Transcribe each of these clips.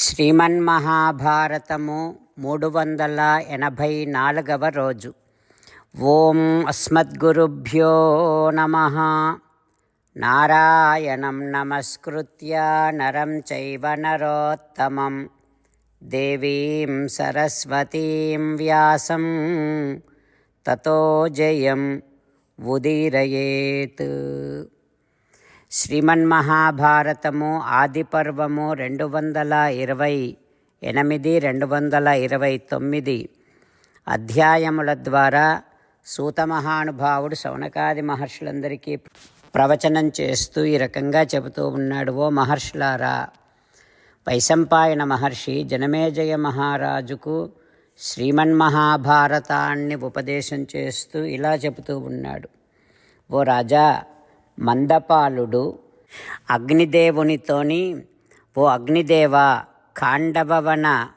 శ్రీమన్మహాభారతము మూడు వందల ఎనభై నాలుగవ రోజు. ఓం అస్మద్గురుభ్యో నమ. నారాయణం నమస్కృత్య నరం చైవ నరోత్తమం. దేవీం సరస్వతీం వ్యాసం. తతో జయం ఉదీరయేత్. శ్రీమన్మహాభారతము ఆదిపర్వము రెండు వందల ఇరవై ఎనిమిది రెండు వందల ఇరవై తొమ్మిది అధ్యాయముల ద్వారా సూతమహానుభావుడు శౌనకాది మహర్షులందరికీ ప్రవచనం చేస్తూ ఈ రకంగా చెబుతూ ఉన్నాడు ఓ మహర్షులారా వైశంపాయన మహర్షి జనమేజయ మహారాజుకు శ్రీమన్మహాభారతాన్ని ఉపదేశం చేస్తూ ఇలా చెబుతూ ఉన్నాడు. ఓ రాజా మందపాలుడు. అగ్నిదేవునితోని ఓ అగ్నిదేవ ఖాండవవన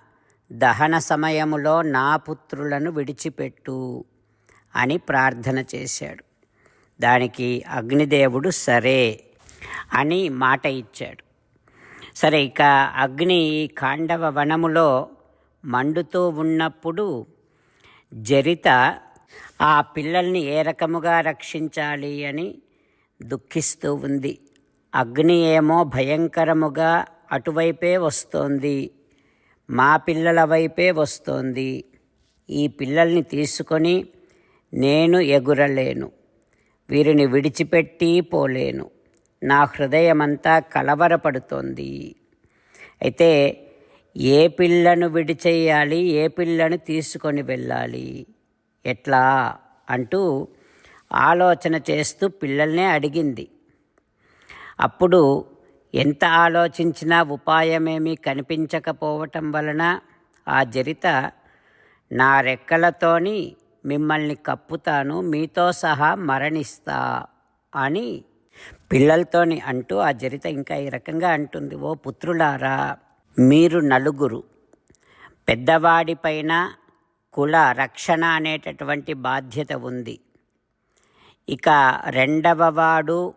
దహన సమయములో నా పుత్రులను విడిచిపెట్టు అని ప్రార్థన చేశాడు. దానికి అగ్నిదేవుడు సరే అని మాట ఇచ్చాడు. సరే ఇక అగ్ని ఖాండవ వనములో మండుతూ ఉన్నప్పుడు జరిత ఆ పిల్లల్ని ఏ రకముగా రక్షించాలి అని దుఃఖిస్తూ ఉంది. అగ్ని ఏమో భయంకరముగా అటువైపే వస్తోంది. మా పిల్లల వైపే వస్తోంది. ఈ పిల్లల్ని తీసుకొని నేను ఎగురలేను. వీరిని విడిచిపెట్టి పోలేను. నా హృదయమంతా కలవరపడుతోంది. అయితే ఏ పిల్లను విడిచేయాలి? ఏ పిల్లను తీసుకొని వెళ్ళాలి? ఎట్లా? అంటూ ఆలోచన చేస్తూ పిల్లల్నే అడిగింది. అప్పుడు ఎంత ఆలోచించినా ఉపాయమేమీ కనిపించకపోవటం వలన ఆ జరిత నా రెక్కలతోని మిమ్మల్ని కప్పుతాను మీతో సహా మరణిస్తా అని పిల్లలతోని అంటూ ఆ జరిత ఇంకా ఈ రకంగా అంటుంది. ఓ పుత్రులారా మీరు నలుగురు పెద్దవాడిపైన కుల రక్షణ అనేటటువంటి బాధ్యత ఉంది. ఇక రెండవవాడు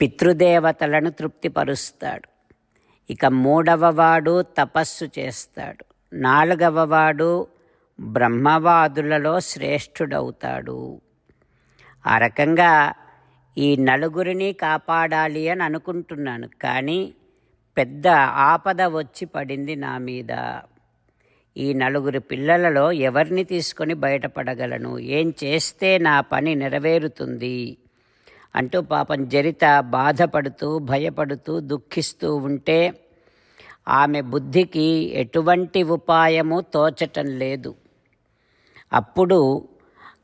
పితృదేవతలను తృప్తిపరుస్తాడు. ఇక మూడవవాడు తపస్సు చేస్తాడు. నాలుగవవాడు బ్రహ్మవాదులలో శ్రేష్ఠుడవుతాడు. ఆ రకంగా ఈ నలుగురిని కాపాడాలి అని అనుకుంటున్నాను కానీ పెద్ద ఆపద వచ్చి పడింది నా మీద. ఈ నలుగురు పిల్లలలో ఎవరిని తీసుకొని బయటపడగలను? ఏం చేస్తే నా పని నెరవేరుతుంది? అంటూ పాపం జరిత బాధపడుతూ భయపడుతూ దుఃఖిస్తూ ఉంటే ఆమె బుద్ధికి ఎటువంటి ఉపాయము తోచటం లేదు. అప్పుడు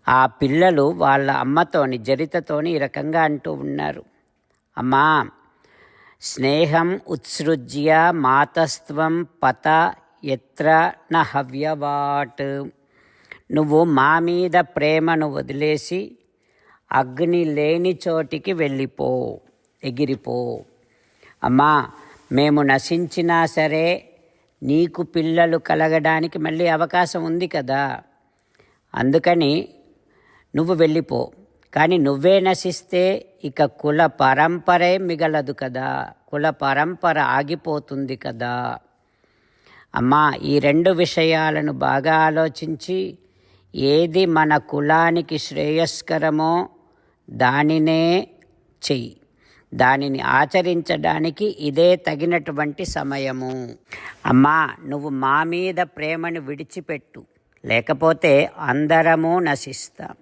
ఆ పిల్లలు వాళ్ళ అమ్మతోని జరితతోని ఈ రకంగా అంటూ ఉన్నారు. అమ్మా స్నేహం ఉత్సృజ్య మాతస్త్వం పత ఎత్ర న హవ్యవాట్. నువ్వు మా మీద ప్రేమను వదిలేసి అగ్ని లేని చోటికి వెళ్ళిపో ఎగిరిపో. అమ్మా మేము నశించినా సరే నీకు పిల్లలు కలగడానికి మళ్ళీ అవకాశం ఉంది కదా. అందుకని నువ్వు వెళ్ళిపో. కానీ నువ్వే నశిస్తే ఇక కుల పరంపరే మిగలదు కదా. కుల పరంపర ఆగిపోతుంది కదా. అమ్మా ఈ రెండు విషయాలను బాగా ఆలోచించి ఏది మన కులానికి శ్రేయస్కరమో దానినే చెయ్యి. దానిని ఆచరించడానికి ఇదే తగినటువంటి సమయము. అమ్మా నువ్వు మా మీద ప్రేమను విడిచిపెట్టు. లేకపోతే అందరము నశిస్తాం.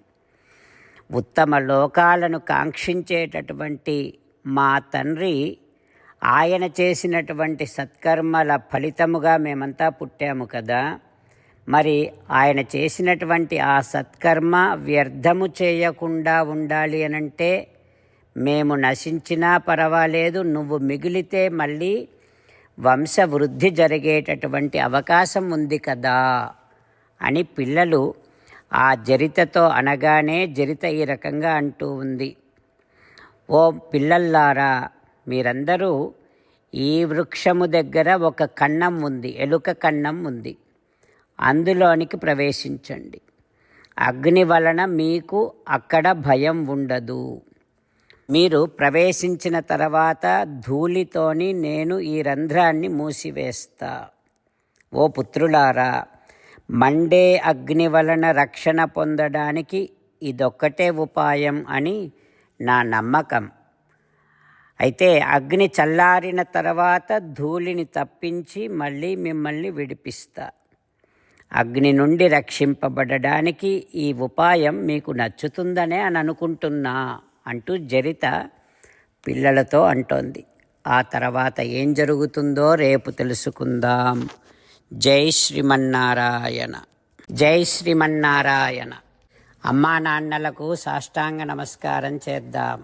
ఉత్తమ లోకాలను కాంక్షించేటటువంటి మా తండ్రి ఆయన చేసినటువంటి సత్కర్మల ఫలితముగా మేమంతా పుట్టాము కదా. మరి ఆయన చేసినటువంటి ఆ సత్కర్మ వ్యర్థము చేయకుండా ఉండాలి అనంటే మేము నశించినా పర్వాలేదు నువ్వు మిగిలితే మళ్ళీ వంశవృద్ధి జరిగేటటువంటి అవకాశం ఉంది కదా అని పిల్లలు ఆ జరితతో అనగానే జరిత ఈ రకంగా అంటూ ఉంది. ఓ పిల్లల్లారా మీరందరూ ఈ వృక్షము దగ్గర ఒక కన్నం ఉంది ఎలుక కన్నం ఉంది. అందులోనికి ప్రవేశించండి. అగ్ని వలన మీకు అక్కడ భయం ఉండదు. మీరు ప్రవేశించిన తర్వాత ధూళితోని నేను ఈ రంధ్రాన్ని మూసివేస్తా. ఓ పుత్రులారా మండే అగ్ని వలన రక్షణ పొందడానికి ఇదొక్కటే ఉపాయం అని నా నమ్మకం. అయితే అగ్ని చల్లారిన తర్వాత ధూళిని తప్పించి మళ్ళీ మిమ్మల్ని విడిపిస్తా. అగ్ని నుండి రక్షింపబడడానికి ఈ ఉపాయం మీకు నచ్చుతుందనే అని అనుకుంటున్నా అంటూ జరిత పిల్లలతో అంటోంది. ఆ తర్వాత ఏం జరుగుతుందో రేపు తెలుసుకుందాం. జై శ్రీమన్నారాయణ. జై శ్రీమన్నారాయణ. అమ్మా నాన్నలకు సాష్టాంగ నమస్కారం చేద్దాం.